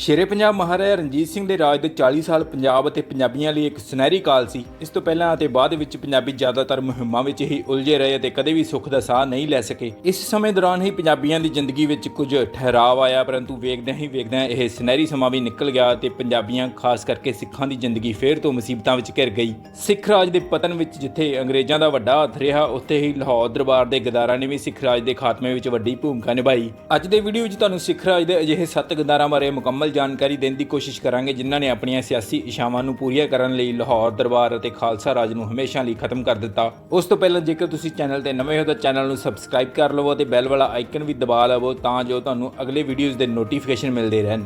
ਸ਼ੇਰੇ ਪੰਜਾਬ ਮਹਾਰਾਜਾ ਰਣਜੀਤ ਸਿੰਘ ਦੇ ਰਾਜ ਦੇ 40 ਸਾਲ ਪੰਜਾਬ ਅਤੇ ਪੰਜਾਬੀਆਂ ਲਈ ਇੱਕ ਸੁਨਹਿਰੀ ਕਾਲ ਸੀ। ਇਸ ਤੋਂ ਪਹਿਲਾਂ ਅਤੇ ਬਾਅਦ ਵਿੱਚ ਪੰਜਾਬੀ ਜ਼ਿਆਦਾਤਰ ਮੁਹਿੰਮਾਂ ਵਿੱਚ ਹੀ ਉਲਝੇ ਰਹੇ ਅਤੇ ਕਦੇ ਵੀ ਸੁੱਖ ਦਾ ਸਾਹ ਨਹੀਂ ਲੈ ਸਕੇ। ਇਸ ਸਮੇਂ ਦੌਰਾਨ ਹੀ ਪੰਜਾਬੀਆਂ ਦੀ ਜ਼ਿੰਦਗੀ ਵਿੱਚ ਕੁਝ ਠਹਿਰਾਵ ਆਇਆ, ਪਰੰਤੂ ਵੇਖਦਿਆਂ ਹੀ ਵੇਖਦਿਆਂ ਇਹ ਸੁਨਹਿਰੀ ਸਮਾਂ ਵੀ ਨਿਕਲ ਗਿਆ ਅਤੇ ਪੰਜਾਬੀਆਂ, ਖਾਸ ਕਰਕੇ ਸਿੱਖਾਂ ਦੀ ਜ਼ਿੰਦਗੀ ਫੇਰ ਤੋਂ ਮੁਸੀਬਤਾਂ ਵਿੱਚ ਘਿਰ ਗਈ। ਸਿੱਖ ਰਾਜ ਦੇ ਪਤਨ ਵਿੱਚ ਜਿੱਥੇ ਅੰਗਰੇਜ਼ਾਂ ਦਾ ਵੱਡਾ ਹੱਥ ਰਿਹਾ, ਉੱਥੇ ਹੀ ਲਾਹੌਰ ਦਰਬਾਰ ਦੇ ਗਦਾਰਾਂ ਨੇ ਵੀ ਸਿੱਖ ਰਾਜ ਦੇ ਖਾਤਮੇ ਵਿੱਚ ਵੱਡੀ ਭੂਮਿਕਾ ਨਿਭਾਈ। ਅੱਜ ਦੇ ਵੀਡੀਓ ਵਿੱਚ ਤੁਹਾਨੂੰ ਸਿੱਖ ਰਾਜ ਦੇ ਅਜਿਹੇ ਸੱਤ ਗਦਾਰਾਂ ਬਾਰੇ ਮੁਕੰਮਲ ਜਾਣਕਾਰੀ ਦੇਣ ਦੀ ਕੋਸ਼ਿਸ਼ ਕਰਾਂਗੇ, ਜਿਨ੍ਹਾਂ ਨੇ ਆਪਣੀਆਂ ਸਿਆਸੀ ਇਸ਼ਾਵਾਂ ਨੂੰ ਪੂਰੀਆਂ ਕਰਨ ਲਈ ਲਾਹੌਰ ਦਰਬਾਰ ਅਤੇ ਖਾਲਸਾ ਰਾਜ ਨੂੰ ਹਮੇਸ਼ਾ ਲਈ ਖਤਮ ਕਰ ਦਿੱਤਾ। ਉਸ ਤੋਂ ਪਹਿਲਾਂ ਜੇਕਰ ਤੁਸੀਂ ਚੈਨਲ ਤੇ ਨਵੇਂ ਹੋ ਤਾਂ ਚੈਨਲ ਨੂੰ ਸਬਸਕ੍ਰਾਈਬ ਕਰ ਲਵੋ ਅਤੇ ਬੈਲ ਵਾਲਾ ਆਈਕਨ ਵੀ ਦਬਾ ਲਵੋ ਤਾਂ ਜੋ ਤੁਹਾਨੂੰ ਅਗਲੇ ਵੀਡੀਓਜ਼ ਦੇ ਨੋਟੀਫਿਕੇਸ਼ਨ ਮਿਲਦੇ ਰਹਿਣ।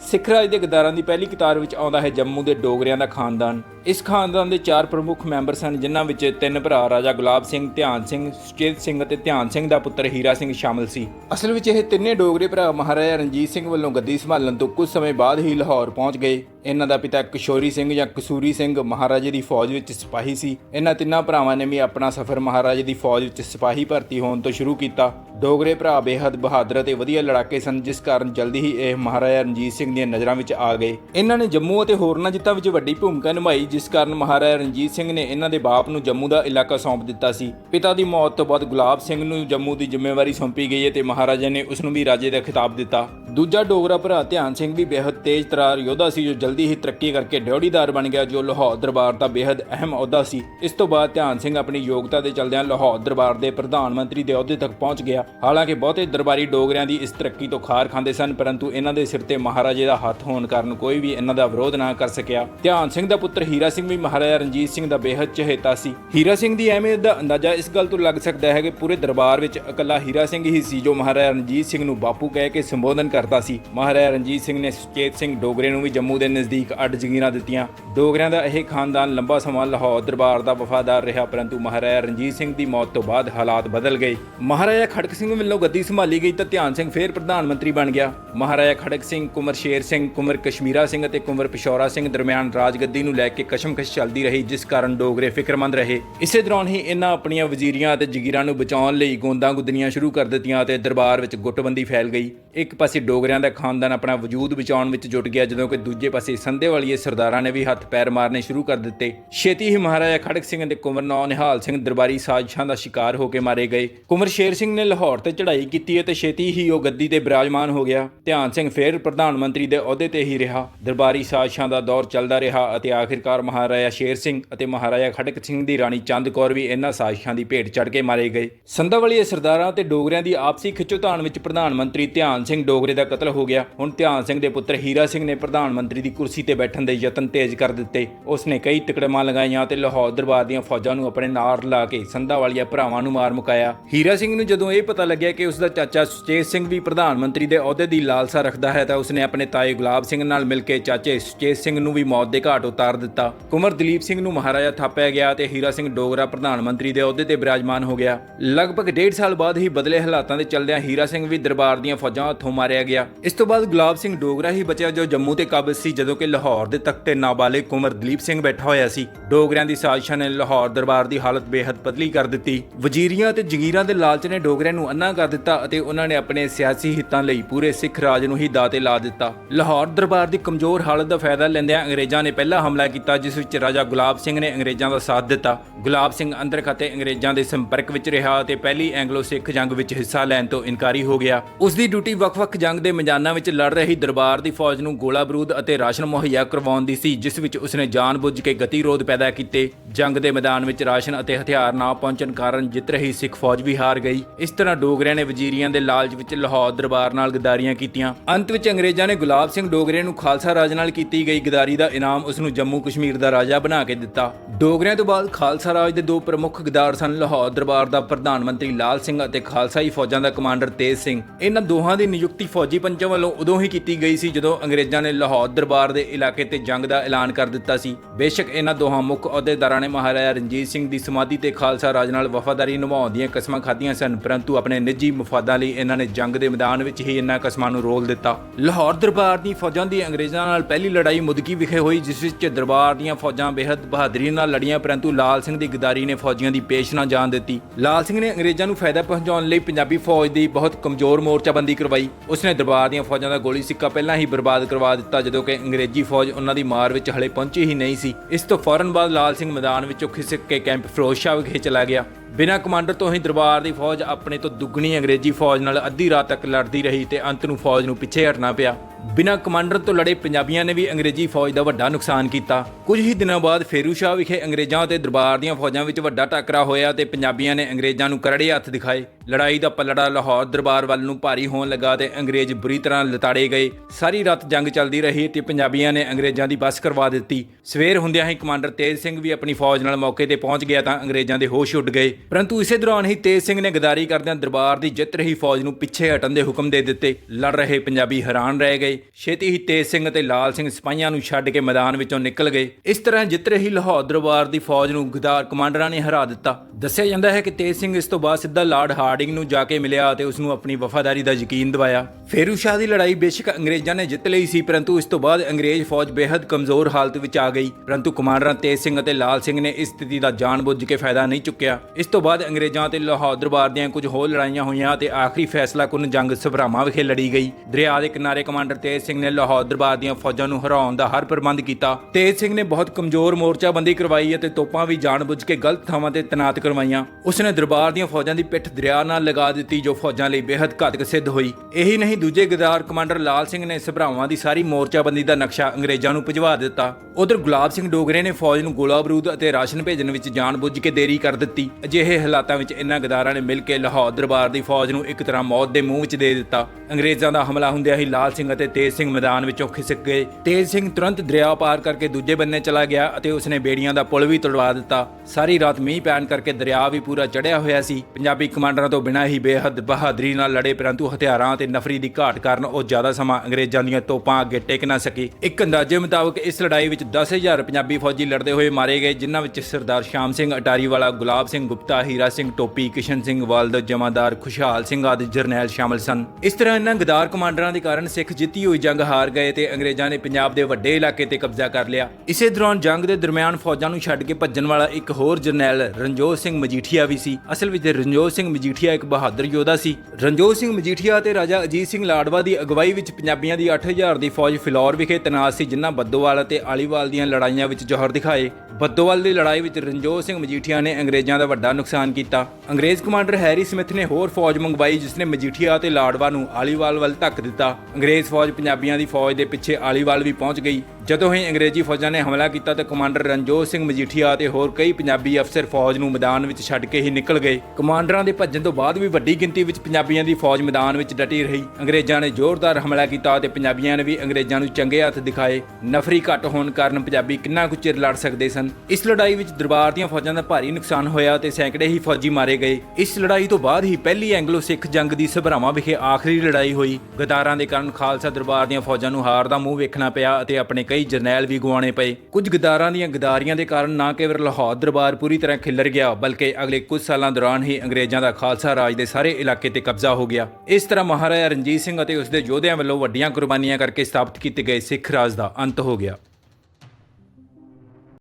ਸਿੱਖ ਰਾਜ ਦੇ ਗਦਾਰਾਂ ਦੀ ਪਹਿਲੀ ਕਤਾਰ ਵਿੱਚ ਆਉਂਦਾ ਹੈ ਜੰਮੂ ਦੇ ਡੋਗਰਿਆਂ ਦਾ ਖਾਨਦਾਨ। ਇਸ ਖਾਨਦਾਨ ਦੇ ਚਾਰ ਪ੍ਰਮੁੱਖ ਮੈਂਬਰ ਸਨ, ਜਿਨ੍ਹਾਂ ਵਿੱਚ ਤਿੰਨ ਭਰਾ, ਰਾਜਾ ਗੁਲਾਬ ਸਿੰਘ, ਧਿਆਨ ਸਿੰਘ, ਸੁਚੇਤ ਸਿੰਘ ਅਤੇ ਧਿਆਨ ਸਿੰਘ ਦਾ ਪੁੱਤਰ ਹੀਰਾ ਸਿੰਘ ਸ਼ਾਮਲ ਸੀ। ਅਸਲ ਵਿੱਚ ਇਹ ਤਿੰਨੇ ਡੋਗਰੇ ਭਰਾ ਮਹਾਰਾਜਾ ਰਣਜੀਤ ਸਿੰਘ ਵੱਲੋਂ ਗੱਦੀ ਸੰਭਾਲਣ ਤੋਂ ਕੁਝ ਸਮੇਂ ਬਾਅਦ ਹੀ ਲਾਹੌਰ ਪਹੁੰਚ ਗਏ। ਇਹਨਾਂ ਦਾ ਪਿਤਾ ਕਿਸ਼ੋਰੀ ਸਿੰਘ ਜਾਂ ਕਸੂਰੀ ਸਿੰਘ ਮਹਾਰਾਜੇ ਦੀ ਫੌਜ ਵਿੱਚ ਸਿਪਾਹੀ ਸੀ। ਇਹਨਾਂ ਤਿੰਨਾਂ ਭਰਾਵਾਂ ਨੇ ਵੀ ਆਪਣਾ ਸਫ਼ਰ ਮਹਾਰਾਜੇ ਦੀ ਫੌਜ ਵਿੱਚ ਸਿਪਾਹੀ ਭਰਤੀ ਹੋਣ ਤੋਂ ਸ਼ੁਰੂ ਕੀਤਾ। ਡੋਗਰੇ ਭਰਾ ਬੇਹੱਦ ਬਹਾਦਰ ਅਤੇ ਵਧੀਆ ਲੜਾਕੇ ਸਨ, ਜਿਸ ਕਾਰਨ ਜਲਦੀ ਹੀ ਇਹ ਮਹਾਰਾਜਾ ਰਣਜੀਤ ਸਿੰਘ ਦੀਆਂ ਨਜ਼ਰਾਂ ਵਿੱਚ ਆ ਗਏ। ਇਹਨਾਂ ਨੇ ਜੰਮੂ ਅਤੇ ਹੋਰਨਾਂ ਜਿੱਤਾਂ ਵਿੱਚ ਵੱਡੀ ਭੂਮਿਕਾ ਨਿਭਾਈ ਜਿਸ ਕਾਰਨ ਮਹਾਰਾਜਾ ਰਣਜੀਤ ਸਿੰਘ ਨੇ ਇਹਨਾਂ ਦੇ ਬਾਪ ਨੂੰ ਜੰਮੂ ਦਾ ਇਲਾਕਾ ਸੌਂਪ ਦਿੱਤਾ ਸੀ। ਪਿਤਾ ਦੀ ਮੌਤ ਤੋਂ ਬਾਅਦ ਗੁਲਾਬ ਸਿੰਘ ਨੂੰ ਜੰਮੂ ਦੀ ਜ਼ਿੰਮੇਵਾਰੀ ਸੌਂਪੀ ਗਈ ਹੈ ਅਤੇ ਮਹਾਰਾਜਾ ਨੇ ਉਸ ਨੂੰ ਵੀ ਰਾਜੇ ਦਾ ਖਿਤਾਬ ਦਿੱਤਾ। ਦੂਜਾ ਡੋਗਰਾ ਭਰਾ ਧਿਆਨ ਸਿੰਘ ਵੀ ਬੇਹੱਦ ਤੇਜ਼ ਤਰਾਰ ਯੋਧਾ ਸੀ, ਜੋ ਜਲਦੀ ਹੀ ਤਰੱਕੀ ਕਰਕੇ ਡਿਉੜੀਦਾਰ ਬਣ ਗਿਆ, ਜੋ ਲਾਹੌਰ ਦਰਬਾਰ ਦਾ ਬੇਹੱਦ ਅਹਿਮ ਅਹੁਦਾ ਸੀ। ਇਸ ਤੋਂ ਬਾਅਦ ਧਿਆਨ ਸਿੰਘ ਆਪਣੀ ਯੋਗਤਾ ਦੇ ਚਲਦਿਆਂ ਲਾਹੌਰ ਦਰਬਾਰ ਦੇ ਪ੍ਰਧਾਨ ਮੰਤਰੀ ਦੇ ਅਹੁਦੇ ਤੱਕ ਪਹੁੰਚ ਗਿਆ। ਹਾਲਾਂਕਿ ਬਹੁਤੇ ਦਰਬਾਰੀ ਡੋਗਰਿਆਂ ਦੀ ਇਸ ਤਰੱਕੀ ਤੋਂ ਖਾਰ ਖਾਂਦੇ ਸਨ, ਪਰੰਤੂ ਇਹਨਾਂ ਦੇ ਸਿਰ ਤੇ ਮਹਾਰਾਜੇ ਦਾ ਹੱਥ ਹੋਣ ਕਾਰਨ ਕੋਈ ਵੀ ਇਹਨਾਂ ਦਾ ਵਿਰੋਧ ਨਾ ਕਰ ਸਕਿਆ। ਧਿਆਨ ਸਿੰਘ ਦਾ ਪੁੱਤਰ ਹੀਰਾ ਸਿੰਘ ਵੀ ਮਹਾਰਾਜਾ ਰਣਜੀਤ ਸਿੰਘ ਦਾ ਬੇਹੱਦ ਚਹੇਤਾ ਸੀ। ਹੀਰਾ ਸਿੰਘ ਦੀ ਅਹਿਮੀਅਤ ਦਾ ਅੰਦਾਜ਼ਾ ਇਸ ਗੱਲ ਤੋਂ ਲੱਗ ਸਕਦਾ ਹੈ ਕਿ ਪੂਰੇ ਦਰਬਾਰ ਵਿੱਚ ਇਕੱਲਾ ਹੀਰਾ ਸਿੰਘ ਹੀ ਸੀ, ਜੋ ਮਹਾਰਾਜਾ ਰਣਜੀਤ ਸਿੰਘ ਨੂੰ ਬਾਪੂ ਕਹਿ ਕੇ ਸੰਬੋਧਨ ਕਰ ਕਰਦਾ ਸੀ। ਮਹਾਰਾਜਾ ਰਣਜੀਤ ਸਿੰਘ ਨੇ ਸੁਚੇਤ ਸਿੰਘ ਡੋਗਰੇ ਨੂੰ ਵੀ ਜੰਮੂ ਦੇ ਨਜ਼ਦੀਕ ਅੱਡ ਜ਼ਗੀਰਾਂ ਦਿੱਤੀਆਂ। ਡੋਗਰਿਆਂ ਦਾ ਇਹ ਖਾਨਦਾਨ ਲੰਬਾ ਸਮਾਂ ਲਾਹੌਰ ਦਰਬਾਰ ਦਾ ਵਫਾਦਾਰ ਰਿਹਾ, ਪਰੰਤੂ ਮਹਾਰਾਜਾ ਰਣਜੀਤ ਸਿੰਘ ਦੀ ਮੌਤ ਤੋਂ ਬਾਅਦ ਹਾਲਾਤ ਬਦਲ ਗਏ। ਮਹਾਰਾਜਾ ਖੜਕ ਸਿੰਘ ਵੱਲੋਂ ਗੱਦੀ ਸੰਭਾਲੀ ਗਈ ਤਾਂ ਧਿਆਨ ਸਿੰਘ ਫੇਰ ਪ੍ਰਧਾਨ ਮੰਤਰੀ ਬਣ ਗਿਆ। ਮਹਾਰਾਜਾ ਖੜਕ ਸਿੰਘ ਕੁਮਰ ਸ਼ੇਰ ਸਿੰਘ ਕੁਮਰ ਕਸ਼ਮੀਰਾ ਸਿੰਘ ਅਤੇ ਕੁਮਰ ਪਿਸ਼ੌਰਾ ਸਿੰਘ ਦਰਮਿਆਨ ਰਾਜਗੱਦੀ ਨੂੰ ਲੈ ਕੇ ਕਸ਼ਮਕਸ਼ ਚੱਲਦੀ ਰਹੀ, ਜਿਸ ਕਾਰਨ ਡੋਗਰੇ ਫਿਕਰਮੰਦ ਰਹੇ। ਇਸੇ ਦੌਰਾਨ ਹੀ ਇਹਨਾਂ ਆਪਣੀਆਂ ਵਜ਼ੀਰੀਆਂ ਅਤੇ ਜਗੀਰਾਂ ਨੂੰ ਬਚਾਉਣ ਲਈ ਗੋਂਦਾਂ ਗੁੱਦਣੀਆਂ ਸ਼ੁਰੂ ਕਰ ਦਿੱਤੀਆਂ ਅਤੇ ਦਰਬਾਰ ਵਿੱਚ ਗੁੱਟਬੰਦੀ ਫੈਲ ਗਈ। ਇੱਕ ਪਾਸੇ ਡੋਗਰਿਆਂ ਦਾ ਖਾਨਦਾਨ ਆਪਣਾ ਵਜੂਦ ਬਚਾਉਣ ਵਿੱਚ ਜੁਟ ਗਿਆ, ਜਦੋਂ ਕਿ ਦੂਜੇ ਪਾਸੇ ਸੰਧੇ ਵਾਲੀਏ ਸਰਦਾਰਾਂ ਨੇ ਵੀ ਹੱਥ ਪੈਰ ਮਾਰਨੇ ਸ਼ੁਰੂ ਕਰ ਦਿੱਤੇ। ਛੇਤੀ ਹੀ ਮਹਾਰਾਜਾ ਖੜਕ ਸਿੰਘ ਅਤੇ ਕੁਮਰ ਨੌ ਨਿਹਾਲ ਸਿੰਘ ਦਰਬਾਰੀ ਸਾਜ਼ਿਸ਼ਾਂ ਦਾ ਸ਼ਿਕਾਰ ਹੋ ਕੇ ਮਾਰੇ ਗਏ। ਕੁਮਰ ਸ਼ੇਰ ਸਿੰਘ ਨੇ ਲਾਹੌਰ ਤੇ ਚੜ੍ਹਾਈ ਕੀਤੀ ਅਤੇ ਛੇਤੀ ਹੀ ਉਹ ਗੱਦੀ ਤੇ ਬਿਰਾਜਮਾਨ ਹੋ ਗਿਆ। ਧਿਆਨ ਸਿੰਘ ਫੇਰ ਪ੍ਰਧਾਨ ਮੰਤਰੀ ਦੇ ਅਹੁਦੇ ਤੇ ਹੀ ਰਿਹਾ। ਦਰਬਾਰੀ ਸਾਜ਼ਿਸ਼ਾਂ ਦਾ ਦੌਰ ਚੱਲਦਾ ਰਿਹਾ ਅਤੇ ਆਖਿਰਕਾਰ ਮਹਾਰਾਜਾ ਸ਼ੇਰ ਸਿੰਘ ਅਤੇ ਮਹਾਰਾਜਾ ਖੜਕ ਸਿੰਘ ਦੀ ਰਾਣੀ ਚੰਦ ਕੌਰ ਵੀ ਇਹਨਾਂ ਸਾਜ਼ਿਸ਼ਾਂ ਦੀ ਭੇਟ ਚੜ ਕੇ ਮਾਰੇ ਗਏ। ਸੰਧਾ ਵਾਲੀਏ ਸਰਦਾਰਾਂ ਤੇ ਡੋਗਰਿਆਂ ਦੀ ਆਪਸੀ ਖਿੱਚੋਤਾਣ ਵਿੱਚ ਪ੍ਰਧਾਨ ਮੰਤਰੀ ਧਿਆਨ ਸਿੰਘ ਡੋਗਰੇ ਦਾ ਕਤਲ ਹੋ ਗਿਆ। ਹੁਣ ਧਿਆਨ ਸਿੰਘ ਦੇ ਪੁੱਤਰ ਹੀਰਾ ਸਿੰਘ ਨੇ ਪ੍ਰਧਾਨ ਮੰਤਰੀ ਦੀ ਕੁਰਸੀ ਤੇ ਬੈਠਣ ਦੇ ਯਤਨ ਤੇਜ਼ ਕਰ ਦਿੱਤੇ। ਉਸ ਨੇ ਕਈ ਤਿਕੜਮਾਂ ਲਗਾਈਆਂ ਤੇ ਲਾਹੌਰ ਦਰਬਾਰ ਦੀਆਂ ਫੌਜਾਂ ਨੂੰ ਆਪਣੇ ਨਾਲ ਲਾ ਕੇ ਸੰਧਾ ਵਾਲੀਆਂ ਭਰਾਵਾਂ ਨੂੰ ਮਾਰ ਮੁਕਾਇਆ। ਹੀਰਾ ਸਿੰਘ ਨੂੰ ਜਦੋਂ ਇਹ ਪਤਾ ਲੱਗਿਆ ਕਿ ਉਸ ਦਾ ਚਾਚਾ ਸੁਚੇਤ ਸਿੰਘ ਵੀ ਪ੍ਰਧਾਨ ਮੰਤਰੀ ਦੇ ਅਹੁਦੇ ਦੀ ਲਾਲਸਾ ਰੱਖਦਾ ਹੈ ਤਾਂ ਉਸਨੇ ਆਪਣੇ ਤਾਏ ਗੁਲਾਬ ਸਿੰਘ ਨਾਲ ਮਿਲ ਕੇ ਚਾਚੇ ਸੁਚੇਤ ਸਿੰਘ ਨੂੰ ਵੀ ਮੌਤ ਦੇ ਘਾਟ ਉਤਾਰ ਦਿੱਤਾ। ਕੁਮਰ ਦਲੀਪ ਸਿੰਘ ਨੂੰ ਮਹਾਰਾਜਾ ਥਾਪਿਆ ਗਿਆ ਤੇ ਹੀਰਾ ਸਿੰਘ ਡੋਗਰਾ ਪ੍ਰਧਾਨ ਮੰਤਰੀ ਦੇ ਅਹੁਦੇ ਤੇ ਬਿਰਾਜਮਾਨ ਹੋ ਗਿਆ। ਲਗਭਗ ਡੇਢ ਸਾਲ ਬਾਅਦ ਹੀ ਬਦਲੇ ਹਾਲਾਤਾਂ ਦੇ ਚੱਲਦਿਆਂ ਹੀਰਾ ਸਿੰਘ ਵੀ ਦਰਬਾਰ ਦੀਆਂ ਫੌਜਾਂ ਹੱਥੋਂ ਮਾਰਿਆ ਗਿਆ। ਇਸ ਤੋਂ ਬਾਅਦ ਗੁਲਾਬ ਸਿੰਘ ਡੋਗਰਾ ਹੀ ਬਚਿਆ, ਜੋ ਜੰਮੂ ਤੇ ਕਾਬਜ਼ ਸੀ, ਜਦੋਂ ਕਿ ਲਾਹੌਰ ਦੇ ਤਖ਼ਤੇ ਤੇ ਕੁਮਰ ਦਲੀਪ ਸਿੰਘ ਬੈਠਾ ਹੋਇਆ ਸੀ। ਡੋਗਰਿਆਂ ਦੀ ਸਾਜ਼ਿਸ਼ਾਂ ਨੇ ਲਾਹੌਰ ਦਰਬਾਰ ਦੀ ਹਾਲਤ ਬੇਹੱਦ ਪਤਲੀ ਕਰ ਦਿੱਤੀ। ਵਜ਼ੀਰੀਆਂ ਤੇ ਜਗੀਰਾਂ ਦੇ ਲਾਲਚ ਨੇ ਡੋਗਰਿਆਂ ਨੂੰ ਅੰਨਾ ਕਰ ਦਿੱਤਾ ਅਤੇ ਉਹਨਾਂ ਨੇ ਆਪਣੇ ਸਿਆਸੀ ਹਿੱਤਾਂ ਲਈ ਪੂਰੇ ਸਿੱਖ ਰਾਜ ਨੂੰ ਹੀ ਦਾਤੇ ਲਾ ਦਿੱਤਾ। ਲਾਹੌਰ ਦਰਬਾਰ ਦੀ ਕਮਜ਼ੋਰ ਹਾਲਤ ਦਾ ਫਾਇਦਾ ਲੈਂਦਿਆਂ ਅੰਗਰੇਜ਼ਾਂ ਨੇ ਪਹਿਲਾ ਹਮਲਾ ਕੀਤਾ, ਜਿਸ ਵਿੱਚ ਰਾਜਾ ਗੁਲਾਬ ਸਿੰਘ ਨੇ ਅੰਗਰੇਜ਼ਾਂ ਦਾ ਸਾਥ ਦਿੱਤਾ। ਗੁਲਾਬ ਸਿੰਘ ਅੰਦਰ ਖਾਤੇ ਅੰਗਰੇਜ਼ਾਂ ਦੇ ਸੰਪਰਕ ਵਿੱਚ ਰਿਹਾ ਅਤੇ ਪਹਿਲੀ ਐਂਗਲੋ ਸਿੱਖ ਜੰਗ ਵਿੱਚ ਹਿੱਸਾ ਲੈਣ ਤੋਂ ਇਨਕਾਰੀ ਹੋ ਗਿਆ। ਉਸ ਦੀ ਡਿਊਟੀ ਵੱਖ-ਵੱਖ ਜੰਗ ਦੇ ਮੈਦਾਨਾਂ ਵਿੱਚ ਲੜ ਰਹੀ ਦਰਬਾਰ ਦੀ ਫੌਜ ਨੂੰ ਗੋਲਾ ਬਰੂਦ ਅਤੇ ਰਾਸ਼ਨ ਮੁਹੱਈਆ ਕਰਵਾਉਣ ਦੀ ਸੀ, ਜਿਸ ਵਿੱਚ ਉਸਨੇ ਜਾਣਬੁੱਝ ਕੇ ਗਤੀਰੋਧ ਪੈਦਾ ਕੀਤੇ। ਜੰਗ ਦੇ ਮੈਦਾਨ ਵਿੱਚ ਰਾਸ਼ਨ ਅਤੇ ਹਥਿਆਰ ਨਾ ਪਹੁੰਚਣ ਕਾਰਨ ਜਿੱਤ ਰਹੀ ਸਿੱਖ ਫੌਜ ਵੀ ਹਾਰ ਗਈ। ਇਸ ਤਰ੍ਹਾਂ ਡੋਗਰਿਆਂ ਨੇ ਵਜ਼ੀਰੀਆਂ ਦੇ ਲਾਲਚ ਵਿੱਚ ਲਾਹੌਰ ਦਰਬਾਰ ਨਾਲ ਗਦਾਰੀਆਂ ਕੀਤੀਆਂ। ਅੰਤ ਵਿੱਚ ਅੰਗਰੇਜ਼ਾਂ ਨੇ ਗੁਲਾਬ ਸਿੰਘ ਡੋਗਰੇ ਨੂੰ ਖਾਲਸਾ ਰਾਜ ਨਾਲ ਕੀਤੀ ਗਈ ਗਦਾਰੀ ਦਾ ਇਨਾਮ ਉਸ ਨੂੰ ਜੰਮੂ ਕਸ਼ਮੀਰ ਦਾ ਰਾਜਾ ਬਣਾ ਕੇ ਦਿੱਤਾ। ਡੋਗਰਿਆਂ ਤੋਂ ਬਾਅਦ ਖਾਲਸਾ ਰਾਜ ਦੇ ਦੋ ਪ੍ਰਮੁੱਖ ਗਦਾਰ ਸਨ, ਲਾਹੌਰ ਦਰਬਾਰ ਦਾ ਪ੍ਰਧਾਨ ਮੰਤਰੀ ਲਾਲ ਸਿੰਘ ਅਤੇ ਖਾਲਸਾਈ ਫੌਜਾਂ ਦਾ ਕਮਾਂਡਰ ਤੇਜ ਸਿੰਘ। ਇਹਨਾਂ ਦੋਹਾਂ ਦੀ ਨਿਯੁਕਤੀ ਫੌਜੀ ਪੰਚਾਂ ਵੱਲੋਂ ਉਦੋਂ ਹੀ ਕੀਤੀ ਗਈ ਸੀ ਜਦੋਂ ਅੰਗਰੇਜ਼ਾਂ ਨੇ ਲਾਹੌਰ ਦਰਬਾਰ ਦੇ ਇਲਾਕੇ ਤੇ ਜੰਗ ਦਾ ਐਲਾਨ ਕਰ ਦਿੱਤਾ ਸੀ। ਬੇਸ਼ੱਕ ਇਹਨਾਂ ਦੋਹਾਂ ਮੁੱਖ ਅਹੁਦੇਦਾਰਾਂ ਨੇ ਮਹਾਰਾਜਾ ਰਣਜੀਤ ਸਿੰਘ ਦੀ ਸਮਾਧੀ ਤੇ ਖਾਲਸਾ ਰਾਜ ਨਾਲ ਵਫਾਦਾਰੀ ਨਿਭਾਉਣ ਦੀਆਂ ਕਸਮਾਂ ਖਾਧੀਆਂ ਸਨ, ਪਰੰਤੂ ਆਪਣੇ ਨਿੱਜੀ ਮਫਾਦਾਂ ਲਈ ਇਹਨਾਂ ਨੇ ਜੰਗ ਦੇ ਮੈਦਾਨ ਵਿੱਚ ਹੀ ਇਹਨਾਂ ਕਸਮਾਂ ਨੂੰ ਰੋਲ ਦਿੱਤਾ। ਲਾਹੌਰ ਦਰਬਾਰ ਦੀ ਫੌਜਾਂ ਦੀ ਅੰਗਰੇਜ਼ਾਂ ਨਾਲ ਪਹਿਲੀ ਲੜਾਈ ਮੁਦਕੀ ਵਿਖੇ ਹੋਈ, ਜਿਸ ਵਿੱਚ ਦਰਬਾਰ ਦੀਆਂ ਫੌਜਾਂ ਬੇਹੱਦ ਬਹਾਦਰੀ ਨਾਲ ਲੜੀਆਂ, ਪਰੰਤੂ ਲਾਲ ਸਿੰਘ ਦੀ ਗਦਾਰੀ ਨੇ ਫੌਜੀਆਂ ਦੀ ਪੇਸ਼ ਨਾ ਜਾਣ ਦਿੱਤੀ। ਲਾਲ ਸਿੰਘ ਨੇ ਅੰਗਰੇਜ਼ਾਂ ਨੂੰ ਫਾਇਦਾ ਪਹੁੰਚਾਉਣ ਲਈ ਪੰਜਾਬੀ ਫੌਜ ਦੀ ਬਹੁਤ ਕਮਜ਼ੋਰ ਮੋਰਚਾਬੰਦੀ ਕਰਵਾਈ। ਕਰਵਾਈ ਉਸਨੇ ਦਰਬਾਰ ਦੀਆਂ ਫੌਜਾਂ ਦਾ ਗੋਲੀ ਸਿੱਕਾ ਪਹਿਲਾਂ ਹੀ ਬਰਬਾਦ ਕਰਵਾ ਦਿੱਤਾ, ਜਦੋਂ ਕਿ ਅੰਗਰੇਜ਼ੀ ਫੌਜ ਉਹਨਾਂ ਦੀ ਮਾਰ ਵਿੱਚ ਹਲੇ ਪਹੁੰਚੀ ਹੀ ਨਹੀਂ ਸੀ। ਇਸ ਤੋਂ ਫੌਰਨ ਬਾਅਦ ਲਾਲ ਸਿੰਘ ਮੈਦਾਨ ਵਿੱਚੋਂ ਖਿਸਕ ਕੇ ਕੈਂਪ ਫਿਰੋਜ਼ਸ਼ਾਹ ਵਿਖੇ ਚਲਾ ਗਿਆ। ਬਿਨਾਂ ਕਮਾਂਡਰ ਤੋਂ ਹੀ ਦਰਬਾਰ ਦੀ ਫੌਜ ਆਪਣੇ ਤੋਂ ਦੁੱਗਣੀ ਅੰਗਰੇਜ਼ੀ ਫੌਜ ਨਾਲ ਅੱਧੀ ਰਾਤ ਤੱਕ ਲੜਦੀ ਰਹੀ ਤੇ ਅੰਤ ਨੂੰ ਫੌਜ ਨੂੰ ਪਿੱਛੇ ਹਟਣਾ ਪਿਆ। ਬਿਨਾਂ ਕਮਾਂਡਰ ਤੋਂ ਲੜੇ ਪੰਜਾਬੀਆਂ ਨੇ ਵੀ ਅੰਗਰੇਜ਼ੀ ਫੌਜ ਦਾ ਵੱਡਾ ਨੁਕਸਾਨ ਕੀਤਾ। ਕੁਝ ਹੀ ਦਿਨਾਂ ਬਾਅਦ ਫੇਰੂ ਸ਼ਾਹ ਵਿਖੇ ਅੰਗਰੇਜ਼ਾਂ ਅਤੇ ਦਰਬਾਰ ਦੀਆਂ ਫੌਜਾਂ ਵਿੱਚ ਵੱਡਾ ਟੱਕਰਾ ਹੋਇਆ ਤੇ ਪੰਜਾਬੀਆਂ ਨੇ ਅੰਗਰੇਜ਼ਾਂ ਨੂੰ ਕਰੜੇ ਹੱਥ ਦਿਖਾਏ। ਲੜਾਈ ਦਾ ਪਲੜਾ ਲਾਹੌਰ ਦਰਬਾਰ ਵੱਲ ਨੂੰ ਭਾਰੀ ਹੋਣ ਲੱਗਾ ਤੇ ਅੰਗਰੇਜ਼ ਬੁਰੀ ਤਰ੍ਹਾਂ ਲਤਾੜੇ ਗਏ। ਸਾਰੀ ਰਾਤ ਜੰਗ ਚੱਲਦੀ ਰਹੀ ਤੇ ਪੰਜਾਬੀਆਂ ਨੇ ਅੰਗਰੇਜ਼ਾਂ ਦੀ ਬੱਸ ਕਰਵਾ ਦਿੱਤੀ। ਸਵੇਰ ਹੁੰਦਿਆਂ ਹੀ ਕਮਾਂਡਰ ਤੇਜ ਸਿੰਘ ਵੀ ਆਪਣੀ ਫੌਜ ਨਾਲ ਮੌਕੇ ਤੇ ਪਹੁੰਚ ਗਿਆ ਤਾਂ ਅੰਗਰੇਜ਼ਾਂ ਦੇ ਹੋਸ਼ ਉੱਡ ਗਏ। ਪਰੰਤੂ ਇਸੇ ਦੌਰਾਨ ਹੀ ਤੇਜ ਸਿੰਘ ਨੇ ਗਦਾਰੀ ਕਰਦਿਆਂ ਦਰਬਾਰ ਦੀ ਜਿੱਤ ਰਹੀ ਫੌਜ ਨੂੰ ਪਿੱਛੇ ਹਟਣ ਦੇ ਹੁਕਮ ਦੇ ਦਿੱਤੇ। ਲੜ ਰਹੇ ਪੰਜਾਬੀ ਹੈਰਾਨ ਰਹਿ ਗਏ। ਛੇਤੀ ਹੀ ਤੇਜ ਸਿੰਘ ਅਤੇ ਲਾਲ ਸਿੰਘ ਸਿਪਾਹੀਆਂ ਨੂੰ ਛੱਡ ਕੇ ਮੈਦਾਨ ਵਿੱਚੋਂ ਨਿਕਲ ਗਏ। ਇਸ ਤਰ੍ਹਾਂ ਜਿੱਤ ਰਹੀ ਲਾਹੌਰ ਦਰਬਾਰ ਦੀ ਫੌਜ ਨੂੰ ਗਦਾਰ ਕਮਾਂਡਰਾਂ ਨੇ ਹਰਾ ਦਿੱਤਾ। ਦੱਸਿਆ ਜਾਂਦਾ ਹੈ ਕਿ ਤੇਜ ਸਿੰਘ ਇਸ ਤੋਂ ਬਾਅਦ ਸਿੱਧਾ ਲਾਰਡ ਹਾਰਡਿੰਗ ਨੂੰ ਜਾ ਕੇ ਮਿਲਿਆ ਅਤੇ ਉਸ ਨੂੰ ਆਪਣੀ ਵਫਾਦਾਰੀ ਦਾ ਯਕੀਨ ਦਿਵਾਇਆ। ਫੇਰੂ ਸ਼ਾਹ ਦੀ ਲੜਾਈ ਬੇਸ਼ੱਕ ਅੰਗਰੇਜ਼ਾਂ ਨੇ ਜਿੱਤ ਲਈ ਸੀ, ਪਰੰਤੂ ਇਸ ਤੋਂ ਬਾਅਦ ਅੰਗਰੇਜ਼ ਫੌਜ ਬੇहद ਕਮਜ਼ੋਰ ਹਾਲਤ ਵਿੱਚ ਆ ਗਈ। ਪਰੰਤੂ ਕਮਾਂਡਰਾਂ ਤੇਜ ਸਿੰਘ ਅਤੇ ਲਾਲ ਸਿੰਘ ਨੇ ਇਸ ਸਥਿਤੀ ਦਾ ਜਾਣਬੁੱਝ ਕੇ ਫਾਇਦਾ ਨਹੀਂ ਚੁੱਕਿਆ। ਇਸ ਤੋਂ ਬਾਅਦ ਅੰਗਰੇਜ਼ਾਂ ਤੇ ਲਾਹੌਰ ਦਰਬਾਰ ਦੀਆਂ ਕੁਝ ਹੋਰ ਲੜਾਈਆਂ ਹੋਈਆਂ ਤੇ ਆਖਰੀ ਫੈਸਲਾ ਕੁਨ ਜੰਗ ਸਭਰਾਵਾਂ ਵਿਖੇ ਲੜੀ ਗਈ। ਦਰਿਆ ਦੇ ਕਿਨਾਰੇ ਕਮਾਂਡਰ ਤੇਜ ਸਿੰਘ ਨੇ ਲਾਹੌਰ ਦਰਬਾਰ ਦੀਆਂ ਫੌਜਾਂ ਨੂੰ ਹਰਾਉਣ ਦਾ ਹਰ ਪ੍ਰਬੰਧ ਕੀਤਾ। ਤੇਜ ਸਿੰਘ ਨੇ ਬਹੁਤ ਕਮਜ਼ੋਰ ਮੋਰਚਾਬੰਦੀ ਕਰਵਾਈ ਅਤੇ ਤੋਪਾਂ ਵੀ ਜਾਣਬੁੱਝ ਕੇ ਗਲਤ ਥਾਵਾਂ ਤੇ ਤੈਨਾਤ ਕਰਵਾਈਆਂ। ਉਸਨੇ ਦਰਬਾਰ ਦੀਆਂ ਫੌਜਾਂ ਦੀ ਪਿੱਠ ਦਰਿਆ ਨਾਲ ਲਗਾ ਦਿੱਤੀ, ਜੋ ਫੌਜਾਂ ਲਈ ਬੇहद ਘਾਤਕ ਸਿੱਧ ਹੋਈ। ਇਹੀ ਨਹੀਂ, ਦੂਜੇ ਗਦਾਰ ਕਮਾਂਡਰ ਲਾਲ ਸਿੰਘ ਨੇ ਸਭਰਾਵਾਂ ਦੀ ਸਾਰੀ ਮੋਰਚਾਬੰਦੀ ਦਾ ਨਕਸ਼ਾ ਅੰਗਰੇਜ਼ਾਂ ਨੂੰ ਭਿਜਵਾ ਦਿੱਤਾ। ਉਧਰ ਗੁਲਾਬ ਸਿੰਘ ਡੋਗਰੇ ਨੇ ਫੌਜ ਨੂੰ ਗੋਲਾ ਬਰੂਦ ਅਤੇ ਰਾਸ਼ਨ ਭੇਜਣ ਵਿੱਚ ਜਾਣਬੁੱਝ ਕੇ ਦੇਰੀ ਕਰ ਦਿੱਤੀ। ਅਜਿਹੇ ਹਾਲਾਤਾਂ ਵਿੱਚ ਇਨ੍ਹਾਂ ਗਦਾਰਾਂ ਨੇ ਮਿਲ ਕੇ ਲਾਹੌਰ ਦਰਬਾਰ ਦੀ ਫੌਜ ਨੂੰ ਇੱਕ ਤਰ੍ਹਾਂ ਮੌਤ ਦੇ ਮੂੰਹ ਵਿੱਚ ਦੇ ਦਿੱਤਾ। ਅੰਗਰੇਜ਼ਾਂ ਦਾ ਹਮਲਾ ਹੁੰਦਿਆਂ ਹੀ ਲਾਲ ਸਿੰਘ ਅਤੇ ਤੇਜ ਸਿੰਘ ਮੈਦਾਨ ਵਿੱਚੋਂ ਖਿਸਕ ਗਏ। ਤੇਜ ਸਿੰਘ ਤੁਰੰਤ ਦਰਿਆ ਪਾਰ ਕਰਕੇ ਦੂਜੇ ਬੰਨੇ ਚਲਾ ਗਿਆ ਅਤੇ ਉਸਨੇ ਬੇੜੀਆਂ ਦਾ ਪੁਲ ਵੀ ਤੁੜਵਾ ਦਿੱਤਾ। ਸਾਰੀ ਰਾਤ ਮੀਂਹ ਪੈਣ ਕਰਕੇ ਦਰਿਆ ਵੀ ਪੂਰਾ ਚੜਿਆ ਹੋਇਆ ਸੀ। ਪੰਜਾਬੀ ਕਮਾਂਡਰਾਂ ਤੋਂ ਬਿਨਾਂ ਹੀ ਬੇਹੱਦ ਬਹਾਦਰੀ ਨਾਲ ਲੜੇ, ਪਰੰਤੂ ਹਥਿਆਰਾਂ ਅਤੇ ਨਫਰੀ ਦੀ ਘਾਟ ਕਾਰਨ ਉਹ ਜ਼ਿਆਦਾ ਸਮਾਂ ਅੰਗਰੇਜ਼ਾਂ ਦੀਆਂ ਤੋਪਾਂ ਅੱਗੇ ਟਿਕ ਨਾ ਸਕੇ। ਇੱਕ ਅੰਦਾਜ਼ੇ ਮੁਤਾਬਕ ਇਸ ਲੜਾਈ ਵਿੱਚ 10000 ਪੰਜਾਬੀ ਫੌਜੀ ਲੜਦੇ ਹੋਏ ਮਾਰੇ ਗਏ, ਜਿਨ੍ਹਾਂ ਵਿੱਚ ਸਰਦਾਰ ਸ਼ਾਮ ਸਿੰਘ ਅਟਾਰੀ ਵਾਲਾ, ਗੁਲਾਬ ਸਿੰਘ ਗੁਪਤਾ, ਹੀਰਾ ਸਿੰਘ ਟੋਪੀ, ਕਿਸ਼ਨ ਸਿੰਘ ਵਾਲਦ, ਜਮਾਦਾਰ ਖੁਸ਼ਹਾਲ ਸਿੰਘ ਆਦਿ ਜਰਨੈਲ ਸ਼ਾਮਲ ਸਨ। ਇਸ ਤਰ੍ਹਾਂ ਇਹਨਾਂ ਗਦਾਰ ਕਮਾਂਡਰਾਂ ਦੇ ਕਾਰਨ ਸਿੱਖ ਜਿੱਤੀ ਹੋਈ ਜੰਗ ਹਾਰ ਗਏ ਤੇ ਅੰਗਰੇਜ਼ਾਂ ਨੇ ਪੰਜਾਬ ਦੇ ਵੱਡੇ ਇਲਾਕੇ ਤੇ ਕਬਜ਼ਾ ਕਰ ਲਿਆ। ਇਸੇ ਦੌਰਾਨ ਜੰਗ ਦੇ ਦਰਮਿਆਨ ਫੌਜਾਂ ਨੂੰ ਛੱਡ ਕੇ ਭੱਜਣ ਵਾਲਾ ਇੱਕ ਹੋਰ ਜਰਨੈਲ ਰਣਜੋਤ ਸਿੰਘ ਮਜੀਠੀਆ ਵੀ ਸੀ। ਅਸਲ ਵਿੱਚ ਰਣਜੋਤ ਸਿੰਘ ਮਜੀਠੀਆ ਇੱਕ ਬਹਾਦਰ ਯੋਧਾ ਸੀ। ਰਣਜੋਤ ਸਿੰਘ ਮਜੀਠੀਆ ਤੇ ਰਾਜਾ ਅਜੀਤ ਸਿੰਘ ਲਾਡਵਾ ਦੀ ਅਗਵਾਈ ਵਿੱਚ ਪੰਜਾਬੀਆਂ ਦੀ 8000 ਦੀ ਫੌਜ ਫਿਲੌਰ ਵਿਖੇ ਤੈਨਾਤ ਸੀ, ਜਿਨ੍ਹਾਂ ਬੱਦੋਵਾਲ ਅਤੇ ਆਲੀਵਾਲ ਦੀਆਂ ਲੜਾਈਆਂ ਵਿੱਚ ਜੋਹਰ ਦਿਖਾਏ। ਬੱਦੋਵਾਲ ਦੀ ਲੜਾਈ ਵਿੱਚ ਰਣਜੋਤ ਸਿੰਘ ਮਜੀਠੀਆ ਨੇ ਅੰਗਰੇਜ਼ਾਂ ਦਾ ਵੱਡਾ ਨੁਕਸਾਨ ਕੀਤਾ। ਅੰਗਰੇਜ਼ ਕਮਾਂਡਰ ਹੈਰੀ ਸਮਿਥ ਨੇ ਹੋਰ ਫੌਜ ਮੰਗਵਾਈ, ਜਿਸ ਨੇ ਮਜੀਠੀਆ ਅਤੇ ਲਾਡਵਾ ਨੂੰ ਆਲੀਵਾਲ ਵੱਲ ਧੱਕ ਦਿੱਤਾ। ਅੰਗਰੇਜ਼ ਫੌਜ ਪੰਜਾਬੀਆਂ ਦੀ ਫੌਜ ਦੇ ਪਿੱਛੇ ਆਲੀਵਾਲ ਵੀ ਪਹੁੰਚ ਗਈ। ਜਦੋਂ ਹੀ ਅੰਗਰੇਜ਼ੀ ਫੌਜਾਂ ਨੇ ਹਮਲਾ ਕੀਤਾ ਤਾਂ ਕਮਾਂਡਰ ਰਣਜੋਤ ਸਿੰਘ ਮਜੀਠੀਆ ਅਤੇ ਹੋਰ ਕਈ ਪੰਜਾਬੀ ਅਫਸਰ ਫੌਜ ਨੂੰ ਮੈਦਾਨ ਵਿੱਚ ਛੱਡ ਕੇ ਹੀ ਨਿਕਲ ਗਏ। ਕਮਾਂਡਰਾਂ ਦੇ ਭੱਜਣ ਤੋਂ ਬਾਅਦ ਵੀ ਵੱਡੀ ਗਿਣਤੀ ਵਿੱਚ ਪੰਜਾਬੀਆਂ ਦੀ ਫੌਜ ਮੈਦਾਨ ਵਿੱਚ ਡਟੀ ਰਹੀ। ਅੰਗਰੇਜ਼ਾਂ ਨੇ ਜ਼ੋਰਦਾਰ ਹਮਲਾ ਕੀਤਾ ਅਤੇ ਪੰਜਾਬੀਆਂ ਨੇ ਵੀ ਅੰਗਰੇਜ਼ਾਂ ਨੂੰ ਚੰਗੇ ਹੱਥ ਦਿਖਾਏ। ਨਫਰੀ ਘੱਟ ਹੋਣ ਕਾਰਨ ਪੰਜਾਬੀ ਕਿੰਨਾ ਕੁ ਚਿਰ ਲੜ ਸਕਦੇ ਸਨ? ਇਸ ਲੜਾਈ ਵਿੱਚ ਦਰਬਾਰ ਦੀਆਂ ਫੌਜਾਂ ਦਾ ਭਾਰੀ ਨੁਕਸਾਨ ਹੋਇਆ ਅਤੇ ਸੈਂਕੜੇ ਹੀ ਫੌਜੀ ਮਾਰੇ ਗਏ। ਇਸ ਲੜਾਈ ਤੋਂ ਬਾਅਦ ਹੀ ਪਹਿਲੀ ਐਂਗਲੋ ਸਿੱਖ ਜੰਗ ਦੀ ਸਭਰਾਵਾਂ ਵਿਖੇ ਆਖਰੀ ਲੜਾਈ ਹੋਈ। ਗਦਾਰਾਂ ਦੇ ਕਾਰਨ ਖਾਲਸਾ ਦਰਬਾਰ ਦੀਆਂ ਫੌਜਾਂ ਨੂੰ ਹਾਰ ਦਾ ਮੂੰਹ ਵੇਖਣਾ ਪਿਆ ਅਤੇ ਆਪਣੇ ਕਈ ਜਰਨੈਲ ਵੀ ਗਵਾਉਣੇ ਪਏ। ਕੁਝ ਗਦਾਰਾਂ ਦੀਆਂ ਗਦਾਰੀਆਂ ਦੇ ਕਾਰਨ ਨਾ ਕੇਵਲ ਲਾਹੌਰ ਦਰਬਾਰ ਪੂਰੀ ਤਰ੍ਹਾਂ ਖਿਲਰ ਗਿਆ, ਬਲਕਿ ਅਗਲੇ ਕੁਝ ਸਾਲਾਂ ਦੌਰਾਨ ਹੀ ਅੰਗਰੇਜ਼ਾਂ ਦਾ ਖਾਲਸਾ ਰਾਜ ਦੇ ਸਾਰੇ ਇਲਾਕੇ ਤੇ ਕਬਜ਼ਾ ਹੋ ਗਿਆ। ਇਸ ਤਰ੍ਹਾਂ ਮਹਾਰਾਜਾ ਰਣਜੀਤ ਸਿੰਘ ਅਤੇ ਉਸ ਦੇ ਯੋਧਿਆਂ ਵੱਲੋਂ ਵੱਡੀਆਂ ਕੁਰਬਾਨੀਆਂ ਕਰਕੇ ਸਥਾਪਿਤ ਕੀਤੇ ਗਏ ਸਿੱਖ ਰਾਜ ਦਾ ਅੰਤ ਹੋ ਗਿਆ।